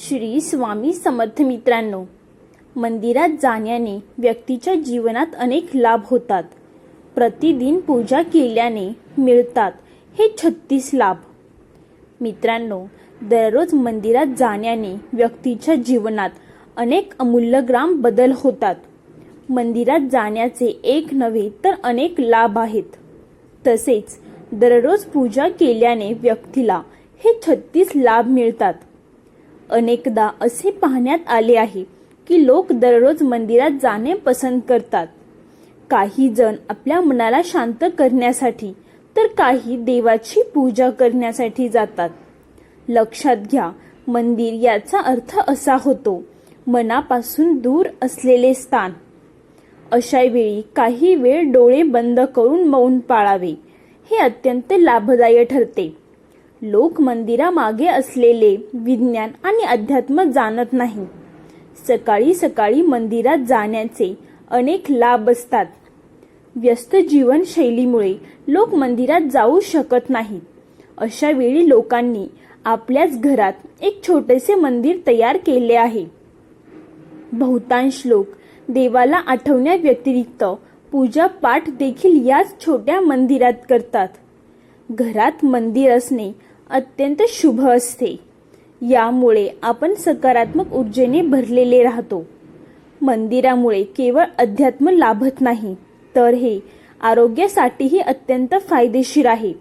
श्री स्वामी समर्थ मित्रांनो मंदिरात जाण्याने व्यक्तीच्या जीवनात अनेक लाभ होतात. प्रतिदिन पूजा केल्याने मिळतात हे छत्तीस लाभ. मित्रांनो दररोज मंदिरात जाण्याने व्यक्तीच्या जीवनात अनेक अमूल्य ग्राम बदल होतात. मंदिरात जाण्याचे एक नव्हे तर अनेक लाभ आहेत. तसेच दररोज पूजा केल्याने व्यक्तीला हे छत्तीस लाभ मिळतात. अनेकदा असे पाहण्यात आले आहे की लोक दररोज मंदिरात जाणे पसंत करतात. काही जण आपल्या मनाला शांत करण्यासाठी तर काही देवाची पूजा करण्यासाठी जातात. लक्षात घ्या मंदिर याचा अर्थ असा होतो मनापासून दूर असलेले स्थान. अशा वेळी काही वेळ डोळे बंद करून मौन पाळावे हे अत्यंत लाभदायी ठरते. लोक मंदिरामागे असलेले विज्ञान आणि अध्यात्म जाणत नाही. सकाळी सकाळी मंदिरात जाण्याचे अनेक लाभ असतात. व्यस्त जीवनशैलीमुळे लोक मंदिरात जाऊ शकत नाहीत अशा वेळी लोकांनी आपल्याच घरात एक छोटेसे मंदिर तयार केले आहे. बहुतांश लोक देवाला आठवण्या व्यतिरिक्त पूजा पाठ देखील याच छोट्या मंदिरात करतात. घरात मंदिर असणे अत्यंत शुभ असते. यामुळे आपण सकारात्मक ऊर्जेने भरलेले राहतो. मंदिरामुळे केवळ अध्यात्म लाभत नाही तर हे आरोग्यासाठीही अत्यंत फायदेशीर आहे.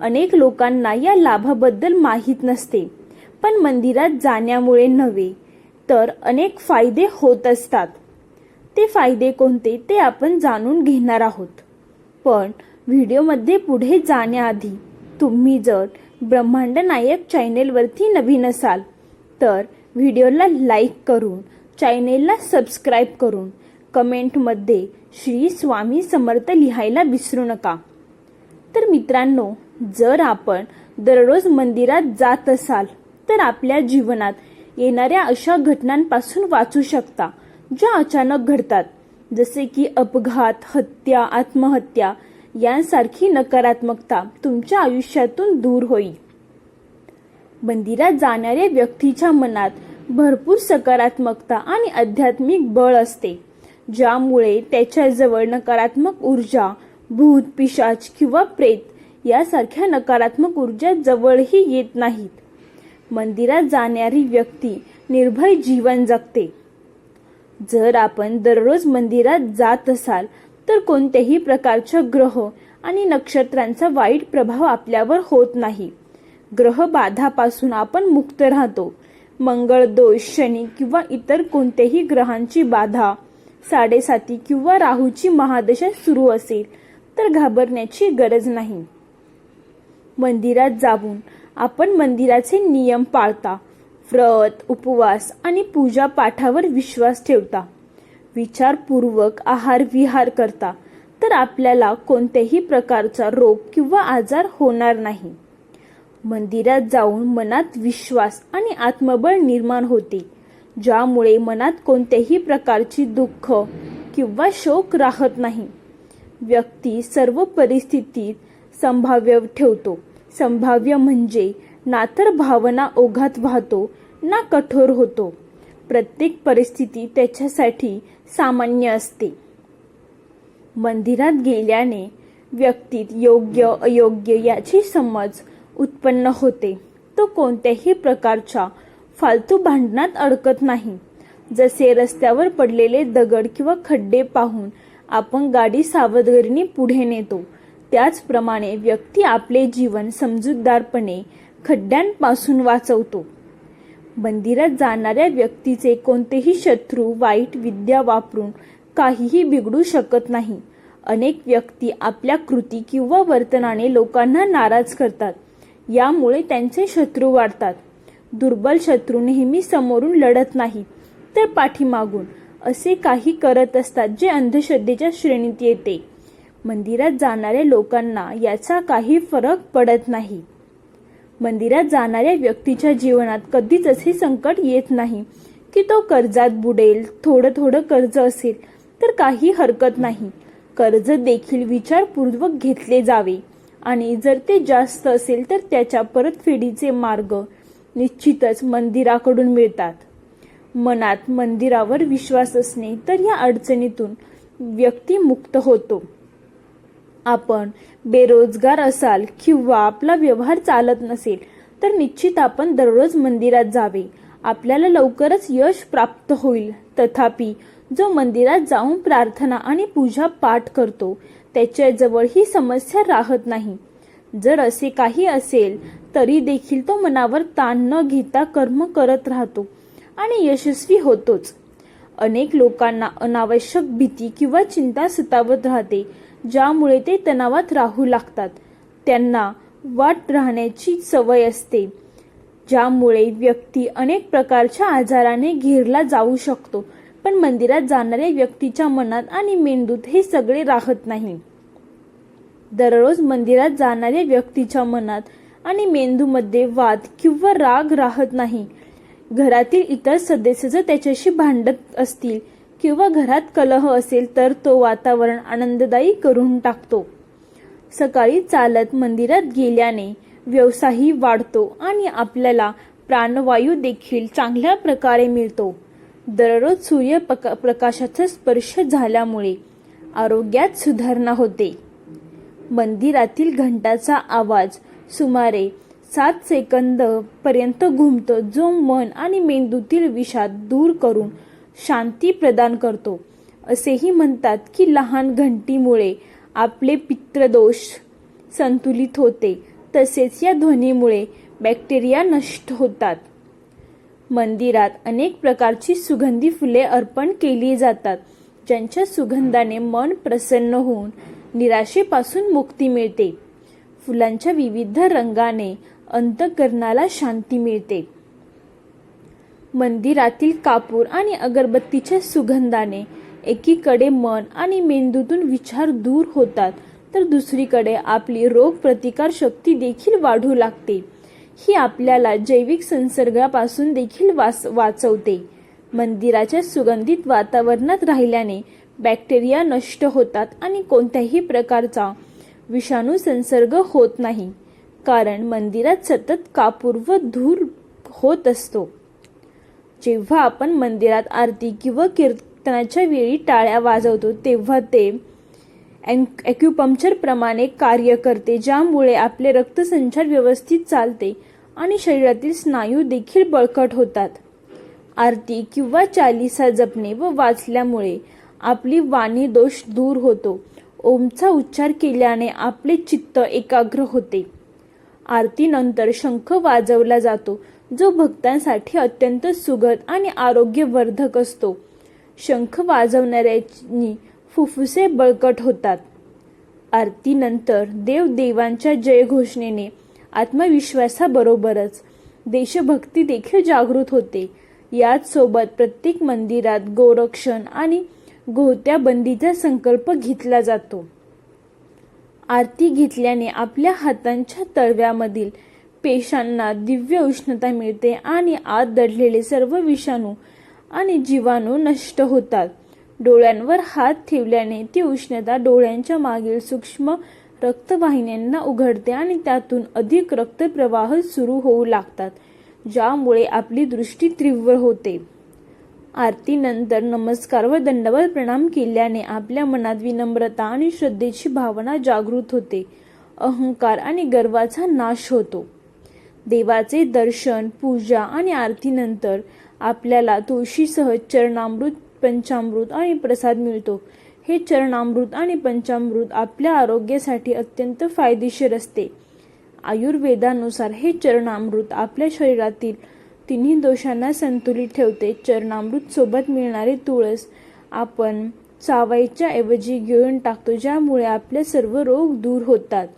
अनेक लोकांना या लाभाबद्दल माहीत नसते पण मंदिरात जाण्यामुळे नव्हे तर अनेक फायदे होत असतात. ते फायदे कोणते ते आपण जाणून घेणार आहोत. पण व्हिडिओमध्ये पुढे जाण्याआधी तुम्ही जर ब्रह्मांड नायक चॅनेलवरती नवीन असाल तर व्हिडिओला लाईक करून चॅनेलला सबस्क्राईब करून कमेंटमध्ये श्री स्वामी समर्थ लिहायला विसरू नका. तर मित्रांनो जर आपण दररोज मंदिरात जात असाल तर आपल्या जीवनात येणाऱ्या अशा घटनांपासून वाचू शकता ज्या अचानक घडतात. जसे की अपघात हत्या आत्महत्या यांसारखी नकारात्मकता तुमच्या आयुष्यातून दूर होईल. मंदिरात जाणाऱ्या व्यक्तीच्या मनात भरपूर सकारात्मकता आणि आध्यात्मिक बळ असते ज्यामुळे त्याच्याजवळ नकारात्मक ऊर्जा भूत पिशाच किंवा प्रेत यासारख्या नकारात्मक ऊर्जा जवळही येत नाहीत. मंदिरात जाणारी व्यक्ती निर्भय जीवन जगते. जर आपण दररोज मंदिरात जात असाल तर कोणत्याही प्रकारच्या ग्रह आणि नक्षत्रांचा वाईट प्रभाव आपल्यावर होत नाही. ग्रह बाधापासून आपण मुक्त राहतो. मंगळ दोष शनी किंवा इतर कोणत्याही ग्रहांची बाधा साडेसाती किंवा राहूची महादशा सुरू असेल तर घाबरण्याची गरज नाही. मंदिरात जाऊन आपण मंदिराचे नियम पाळता व्रत उपवास आणि पूजा पाठावर विश्वास ठेवता. विचारपूर्वक आहार विहार करता तर आपल्याला कोणत्याही प्रकारचा रोग किंवा आजार होणार नाही. मंदिरात जाऊन मनात विश्वास आणि आत्मबळ निर्माण होते ज्यामुळे मनात कोणत्याही प्रकारची दुःख किंवा शोक राहत नाही. व्यक्ती सर्व परिस्थितीत संभाव्य ठेवतो. संभाव्य म्हणजे ना तर भावना ओघात वाहतो ना कठोर होतो. प्रत्येक परिस्थिती त्याच्यासाठी सामान्य असते. मंदिरात गेल्याने व्यक्तीत योग्य अयोग्य याची समज उत्पन्न होते. तो कोणत्याही प्रकारच्या फालतू भांडणात अडकत नाही. जसे रस्त्यावर पडलेले दगड किंवा खड्डे पाहून आपण गाडी सावधगिरीने पुढे नेतो त्याचप्रमाणे व्यक्ती आपले जीवन समजूतदारपणे खड्ड्यांपासून वाचवतो. मंदिरात जाणाऱ्या व्यक्तीचे कोणतेही शत्रू वाईट विद्या वापरून काहीही बिघडू शकत नाही. अनेक व्यक्ती आपल्या कृती किंवा वर्तनाने लोकांना नाराज करतात. यामुळे त्यांचे शत्रू वाढतात. दुर्बल शत्रू नेहमी समोरून लढत नाही तर पाठीमागून असे काही करत असतात जे अंधश्रद्धेच्या श्रेणीत येते. मंदिरात जाणाऱ्या लोकांना याचा काही फरक पडत नाही. मंदिरात जाणाऱ्या व्यक्तीच्या जीवनात कधीच असे संकट येत नाही की तो कर्जात बुडेल थोडं थोडं कर्ज असेल तर काही हरकत नाही. कर्ज देखील विचारपूर्वक घेतले जावे. आणि जर ते जास्त असेल तर त्याच्या परतफेडीचे मार्ग निश्चितच मंदिराकडून मिळतात. मनात मंदिरावर विश्वास असणे तर या अडचणीतून व्यक्ती मुक्त होतो. आपण बेरोजगार असाल किंवा आपला व्यवहार चालत नसेल तर निश्चित आपण दररोज मंदिरात जावे. आपल्याला लवकरच यश प्राप्त होईल. तथापि जो मंदिरात जाऊन प्रार्थना आणि पूजा पाठ करतो त्याच्याजवळ ही समस्या राहत नाही. जर असे काही असेल तरी देखील तो मनावर ताण न घेता कर्म करत राहतो आणि यशस्वी होतोच. अनेक लोकांना अनावश्यक भीती किंवा चिंता सतावत राहते. ज्यामुळे ते तणावात राहू लागतात. त्यांना वाट राहण्याची सवय असते ज्यामुळे व्यक्ती अनेक प्रकारच्या आजाराने घेरला जाऊ शकतो पण मंदिरात जाणाऱ्या व्यक्तीच्या मनात आणि मेंदूत हे सगळे राहत नाही. दररोज मंदिरात जाणाऱ्या व्यक्तीच्या मनात आणि मेंदूमध्ये वाद किंवा राग राहत नाही. घरातील इतर सदस्य जर त्याच्याशी भांडत असतील किंवा घरात कलह असेल तर तो वातावरण आनंददायी करून टाकतो. सकाळी चालत मंदिरात गेल्याने व्यवसायही वाढतो आणि आपल्याला प्राणवायू देखील चांगल्या प्रकारे मिळतो. दररोज सूर्य प्रकाशाचा स्पर्श झाल्यामुळे आरोग्यात सुधारणा होते. मंदिरातील घंटाचा आवाज सुमारे सात सेकंद पर्यंत घुमतो जो मन आणि मेंदूतील विषाद दूर करून शांती प्रदान करतो. असेही म्हणतात की लहान घंटीमुळे आपले पित्रदोष संतुलित होते. तसेच या ध्वनीमुळे बॅक्टेरिया नष्ट होतात. मंदिरात अनेक प्रकारची सुगंधी फुले अर्पण केली जातात ज्यांच्या सुगंधाने मन प्रसन्न होऊन निराशेपासून मुक्ती मिळते. फुलांच्या विविध रंगाने अंतकरणाला शांती मिळते. मंदिरातील कापूर आणि अगरबत्तीच्या सुगंधाने एकीकडे मन आणि मेंदूतून विचार दूर होतात तर दुसरीकडे आपली रोग प्रतिकार शक्ती देखील वाढू लागते. ही आपल्याला जैविक संसर्गापासून देखील वास वाचवते. मंदिराच्या सुगंधित वातावरणात राहिल्याने बॅक्टेरिया नष्ट होतात आणि कोणत्याही प्रकारचा विषाणू संसर्ग होत नाही कारण मंदिरात सतत कापूर व धूर होत असतो. जेव्हा आपण मंदिरात आरती किंवा कीर्तनाच्या वेळी टाळ्या वाजवतो तेव्हा ते ॲक्युपंक्चरप्रमाणे कार्य करते ज्यामुळे आपले रक्तसंचार व्यवस्थित चालते आणि शरीरातील स्नायू देखील बळकट होतात. आरती किंवा चालिसा जपणे व वाचल्यामुळे आपली वाणी दोष दूर होतो. ओमचा उच्चार केल्याने आपले चित्त एकाग्र होते. आरतीनंतर शंख वाजवला जातो. जो भक्तांसाठी अत्यंत सुगत आणि आरोग्यवर्धक असतो. शंख वाजवणाऱ्यांनी फुफ्फुसे बळकट होतात. आरतीनंतर देवदेवांच्या जयघोषणेने आत्मविश्वासाबरोबरच देशभक्ती देखील जागृत होते. याच सोबत प्रत्येक मंदिरात गोरक्षण आणि गोहत्याबंदीचा संकल्प घेतला जातो. आरती घेतल्याने आपल्या हातांच्या तळव्यामधील पेशांना दिव्य उष्णता मिळते आणि आत दडलेले सर्व विषाणू आणि जीवाणू नष्ट होतात. डोळ्यांवर हात ठेवल्याने ती उष्णता डोळ्यांच्या मागील सूक्ष्म रक्तवाहिन्यांना उघडते आणि त्यातून अधिक रक्तप्रवाह सुरू होऊ लागतात ज्यामुळे आपली दृष्टी तीव्र होते. आरतीनंतर नमस्कार व दंडवत प्रणाम केल्याने आपल्या मनात विनम्रता आणि श्रद्धेची भावना जागृत होते. अहंकार आणि गर्वाचा नाश होतो. देवाचे दर्शन पूजा आणि आरतीनंतर आपल्याला तुळशीसह चरणामृत पंचामृत आणि प्रसाद मिळतो. हे चरणामृत आणि पंचामृत आपल्या आरोग्यासाठी अत्यंत फायदेशीर असते. आयुर्वेदानुसार हे चरणामृत आपल्या शरीरातील तिन्ही दोषांना संतुलित ठेवते. चरणामृत सोबत मिळणारे तुळस आपण चावायच्या ऐवजी गिळून टाकतो ज्यामुळे आपले सर्व रोग दूर होतात.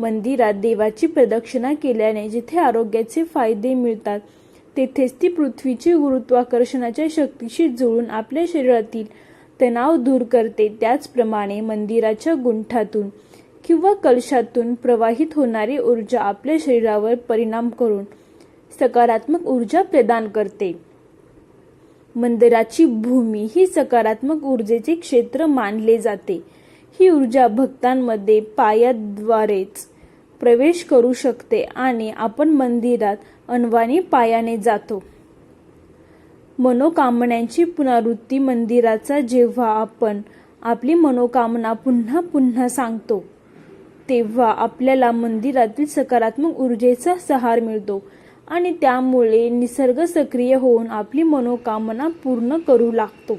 मंदिरात देवाची प्रदक्षिणा केल्याने जिथे आरोग्याचे फायदे मिळतात तेथेच ती पृथ्वीची गुरुत्वाकर्षणाच्या शक्तीशी जुळून आपल्या शरीरातील तणाव दूर करते. त्याचप्रमाणे मंदिराच्या गुंठातून किंवा कलशातून प्रवाहित होणारी ऊर्जा आपल्या शरीरावर परिणाम करून सकारात्मक ऊर्जा प्रदान करते. मंदिराची भूमी ही सकारात्मक ऊर्जेचे क्षेत्र मानले जाते. ही ऊर्जा भक्तांमध्ये पायाद्वारेच प्रवेश करू शकते आणि आपण मंदिरात अनवाणी पायाने जातो. मनोकामनांची पुनरावृत्ती मंदिराचा जेव्हा आपण आपली मनोकामना पुन्हा पुन्हा सांगतो तेव्हा आपल्याला मंदिरातील सकारात्मक ऊर्जेचा सहार मिळतो आणि त्यामुळे निसर्ग सक्रिय होऊन आपली मनोकामना पूर्ण करू लागतो.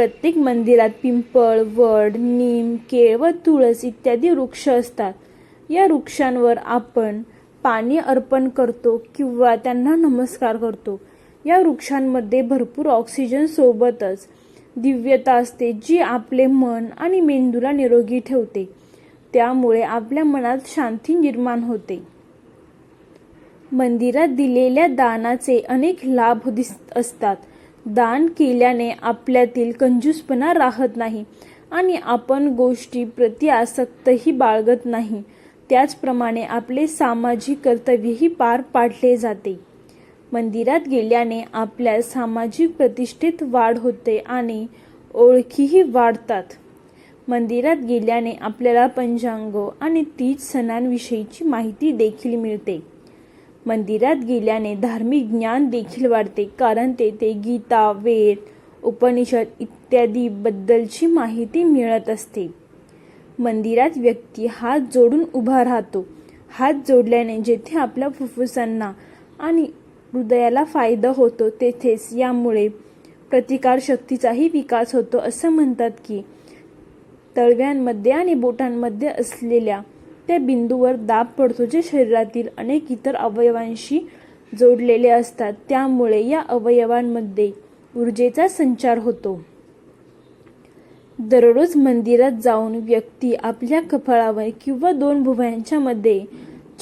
प्रत्येक मंदिरात पिंपळ वड नीम केळ व तुळस इत्यादी वृक्ष असतात. या वृक्षांवर आपण पाणी अर्पण करतो किंवा त्यांना नमस्कार करतो. या वृक्षांमध्ये भरपूर ऑक्सिजन सोबतच दिव्यता असते जी आपले मन आणि मेंदूला निरोगी ठेवते. त्यामुळे आपल्या मनात शांती निर्माण होते. मंदिरात दिलेल्या दानाचे अनेक लाभ दिसत असतात. दान केल्याने आपल्यातील कंजूसपणा राहत नाही आणि आपण गोष्टी प्रति आसक्तही बाळगत नाही. त्याचप्रमाणे आपले सामाजिक कर्तव्यही पार पाडले जाते. मंदिरात गेल्याने आपल्या सामाजिक प्रतिष्ठेत वाढ होते आणि ओळखीही वाढतात. मंदिरात गेल्याने आपल्याला पंचांग आणि तीज सणांविषयीची माहिती देखील मिळते. मंदिरात गेल्याने धार्मिक ज्ञान देखील वाढते. कारण तेथे गीता वेद उपनिषद इत्यादी बद्दलची माहिती मिळत असते. मंदिरात व्यक्ती हात जोडून उभा राहतो. हात जोडल्याने जेथे आपल्या फुफ्फुसांना आणि हृदयाला फायदा होतो तेथेच यामुळे प्रतिकारशक्तीचाही विकास होतो असं म्हणतात की तळव्यांमध्ये आणि बोटांमध्ये असलेल्या त्या बिंदूवर दाब पडतो जे शरीरातील अनेक इतर अवयवांशी जोडलेले असतात. त्यामुळे या अवयवांमध्ये ऊर्जेचा संचार होतो. दररोज मंदिरात जाऊन व्यक्ती आपल्या कपाळावर किंवा दोन भुवयांच्या मध्ये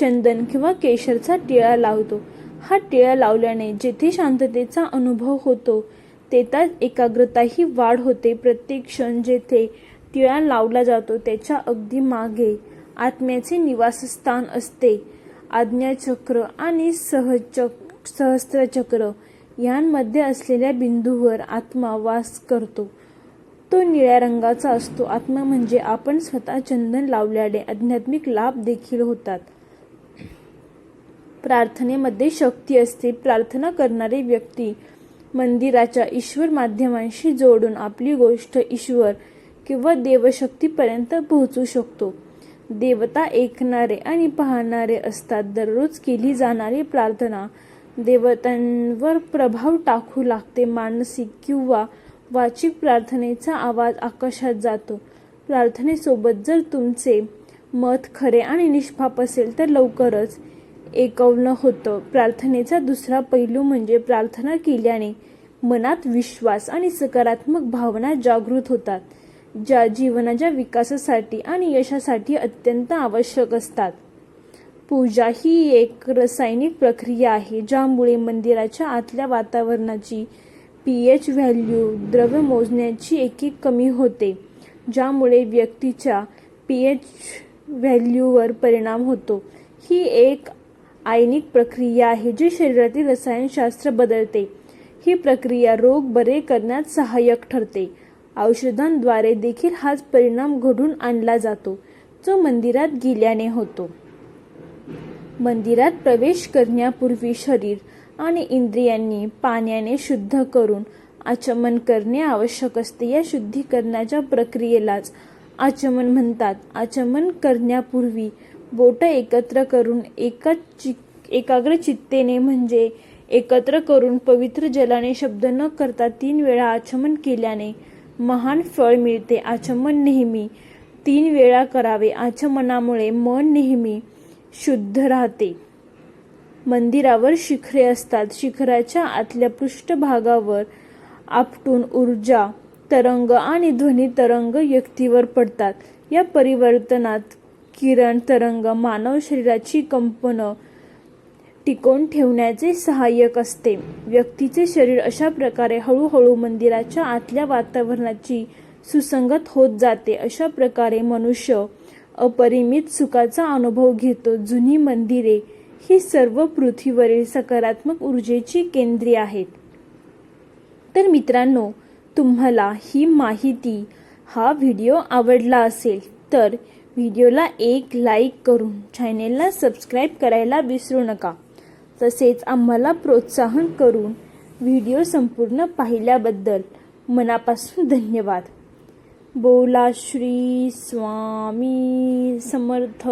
चंदन किंवा केशरचा टिळा लावतो. हा टिळा लावल्याने जेथे शांततेचा अनुभव होतो तेथा एकाग्रताही वाढ होते. प्रत्येक क्षण जेथे टिळा लावला जातो त्याच्या अगदी मागे आत्म्याचे निवासस्थान असते. आज्ञाचक्र आणि सहचक सहस्त्रचक्र यांमध्ये असलेल्या बिंदूवर आत्मा वास करतो. तो निळ्या रंगाचा असतो. आत्मा म्हणजे आपण स्वतः चंदन लावल्याने आध्यात्मिक लाभ देखील होतात. प्रार्थनेमध्ये शक्ती असते. प्रार्थना करणारी व्यक्ती मंदिराच्या ईश्वर माध्यमांशी जोडून आपली गोष्ट ईश्वर किंवा देवशक्तीपर्यंत पोहोचू शकतो. देवता ऐकणारे आणि पाहणारे असतात. दररोज केली जाणारी प्रार्थना. देवतांवर प्रभाव टाकू लागते मानसिक किंवा वाचिक प्रार्थनेचा आवाज आकाशात जातो. प्रार्थनेसोबत जर तुमचे मत खरे आणि निष्पाप असेल तर लवकरच एकवलं होतं. प्रार्थनेचा दुसरा पैलू म्हणजे प्रार्थना केल्याने मनात विश्वास आणि सकारात्मक भावना जागृत होतात. ज्या जीवनाच्या विकासासाठी आणि यशासाठी अत्यंत आवश्यक असतात. पूजा ही एक रासायनिक प्रक्रिया आहे ज्यामुळे मंदिराच्या आतल्या वातावरणाची पी एच व्हॅल्यू द्रव्य मोजण्याची एकी कमी होते ज्यामुळे व्यक्तीच्या पी एच व्हॅल्यूवर परिणाम होतो. ही एक आयनिक प्रक्रिया आहे जी शरीरातील रसायनशास्त्र बदलते. ही प्रक्रिया रोग बरे करण्यात सहाय्यक ठरते. औषधांद्वारे देखील हाच परिणाम घडून आणला जातो जो मंदिरात गेल्याने होतो. मंदिरात प्रवेश करण्यापूर्वी शरीर आणि इंद्रियांनी पाण्याने शुद्ध करून आचमन करणे आवश्यक असते. या शुद्धीकरणाच्या प्रक्रियेलाच आचमन म्हणतात. आचमन करण्यापूर्वी बोट एकत्र करून एका चि एकाग्र चित्तेने म्हणजे एकत्र करून पवित्र जलाने शब्द न करता तीन वेळा आचमन केल्याने महान फळ मिळते. आचमन नेहमी तीन वेळा करावे. आचमनामुळे मन नेहमी शुद्ध राहते. मंदिरावर शिखरे असतात. शिखराच्या आतल्या पृष्ठभागावर आपटून ऊर्जा तरंग आणि ध्वनी तरंग व्यक्तीवर पडतात. या परिवर्तनात किरण तरंग मानव शरीराची कंपनं टिकवून ठेवण्याचे सहाय्यक असते. व्यक्तीचे शरीर अशा प्रकारे हळूहळू मंदिराच्या आतल्या वातावरणाची सुसंगत होत जाते. अशा प्रकारे मनुष्य अपरिमित सुखाचा अनुभव घेतो. जुनी मंदिरे ही सर्व पृथ्वीवरील सकारात्मक ऊर्जेची केंद्रे आहेत. तर मित्रांनो तुम्हाला ही माहिती हा व्हिडिओ आवडला असेल तर व्हिडिओला एक लाईक करून चॅनेलला सबस्क्राईब करायला विसरू नका. तसेच आम्हाला प्रोत्साहन करून व्हिडिओ संपूर्ण पाहिल्याबद्दल मनापासून धन्यवाद. बोला श्री स्वामी समर्थ.